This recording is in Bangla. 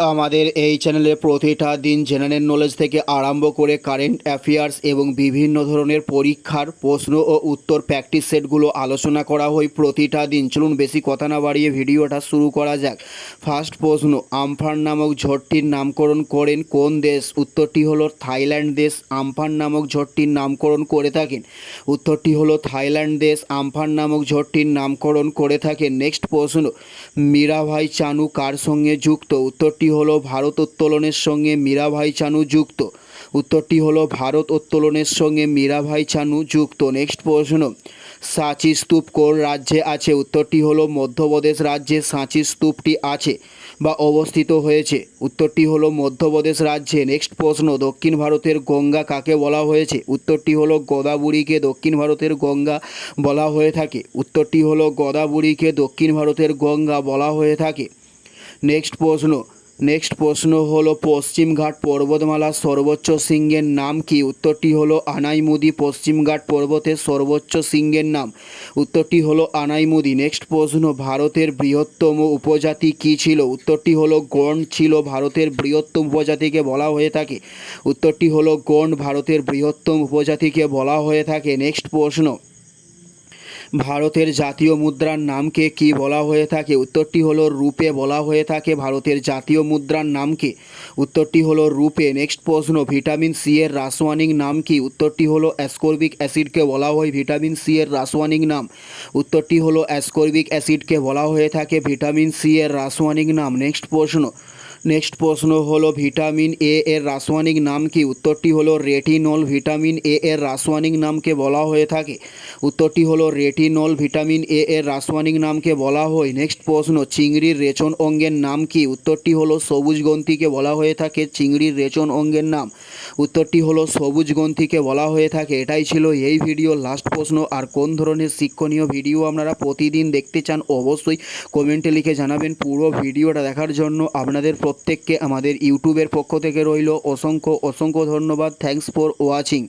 আমাদের এই চ্যানেলে প্রতিটা দিন জেনারেল নলেজ থেকে আরম্ভ করে কারেন্ট অ্যাফেয়ার্স এবং বিভিন্ন ধরনের পরীক্ষার প্রশ্ন ও উত্তর প্র্যাকটিস সেটগুলো আলোচনা করা হয় প্রতিটা দিন। চলুন বেশি কথা না বাড়িয়ে ভিডিওটা শুরু করা যাক। ফার্স্ট প্রশ্ন, আমফান নামক ঝড়টির নামকরণ করেন কোন দেশ? উত্তরটি হলো থাইল্যান্ড দেশ। আমফান নামক ঝড়টির নামকরণ করে থাকেন। উত্তরটি হলো থাইল্যান্ড দেশ। আমফান নামক ঝড়টির নামকরণ করে থাকেন। নেক্সট প্রশ্ন, মীরাভাই চানু কার সঙ্গে যুক্ত? উত্তরটি হলো ভারত উত্তোলনের সঙ্গে মীরাভাই চানু যুক্ত। উত্তরটি হলো ভারত উত্তোলনের সঙ্গে মীরাভাই চানু যুক্ত। নেক্সট প্রশ্ন, সাঁচি স্তূপ কোন রাজ্যে আছে? উত্তরটি হলো মধ্যপ্রদেশ রাজ্যে সাঁচি স্তূপটি আছে বা অবস্থিত হয়েছে। উত্তরটি হলো মধ্যপ্রদেশ রাজ্যে। নেক্সট প্রশ্ন, দক্ষিণ ভারতের গঙ্গা কাকে বলা হয়েছে? উত্তরটি হলো গোদাবরীকে দক্ষিণ ভারতের গঙ্গা বলা হয়ে থাকে। উত্তরটি হলো গোদাবরীকে দক্ষিণ ভারতের গঙ্গা বলা হয়ে থাকে। নেক্সট প্রশ্ন নেক্সট প্রশ্ন হলো, পশ্চিমঘাট পর্বতমালার সর্বোচ্চ শৃঙ্গের নাম কি? উত্তরটি হলো, আনাইমুদি পশ্চিমঘাট পর্বতের সর্বোচ্চ শৃঙ্গের নাম। উত্তরটি হলো, আনাইমুদি। নেক্সট প্রশ্ন, ভারতের বৃহত্তম উপজাতি কি ছিল? উত্তরটি হলো গন্ড ছিল ভারতের বৃহত্তম উপজাতিকে বলা হয়ে থাকে। উত্তরটি হলো গন্ড ভারতের বৃহত্তম উপজাতিকে বলা হয়ে থাকে। নেক্সট প্রশ্ন ভারতের জাতীয় মুদ্রার নামকে কি বলা হয়ে থাকে? উত্তরটি হলো রূপে বলা হয়ে থাকে ভারতের জাতীয় মুদ্রার নামকে। উত্তরটি হলো রূপে। নেক্সট প্রশ্ন, ভিটামিন সি এর রাসায়নিক নাম কি? উত্তরটি হলো অ্যাসকর্বিক অ্যাসিডকে বলা হয় ভিটামিন সি এর রাসায়নিক নাম। উত্তরটি হলো অ্যাসকর্বিক অ্যাসিডকে বলা হয়ে থাকে ভিটামিন সি এর রাসায়নিক নাম। নেক্সট প্রশ্ন নেক্সট প্রশ্ন হলো ভিটামিন এ এর রাসায়নিক নাম কি? উত্তরটি হলো রেটিনল ভিটামিন এ এর রাসায়নিক নামকে বলা হয়ে থাকে। উত্তরটি হলো রেটিনল ভিটামিন এ এর রাসায়নিক নামকে বলা হয়। নেক্সট প্রশ্ন, চিংড়ির রেচন অঙ্গের নাম কি? উত্তরটি হলো সবুজ গ্রন্থিকে বলা হয়ে থাকে, চিংড়ির রেচন অঙ্গের নাম। উত্তরটি হলো সবুজ গ্রন্থিকে বলা হয়ে থাকে। এটাই ছিল এই ভিডিও লাস্ট প্রশ্ন। আর কোন ধরনের শিক্ষণীয় ভিডিও আপনারা প্রতিদিন দেখতে চান, অবশ্যই কমেন্টে লিখে জানাবেন। পুরো ভিডিওটা দেখার জন্য আপনাদের প্রত্যেককে আমাদের ইউটিউবের পক্ষ থেকে রইল অসংখ্য অসংখ্য ধন্যবাদ। Thanks for watching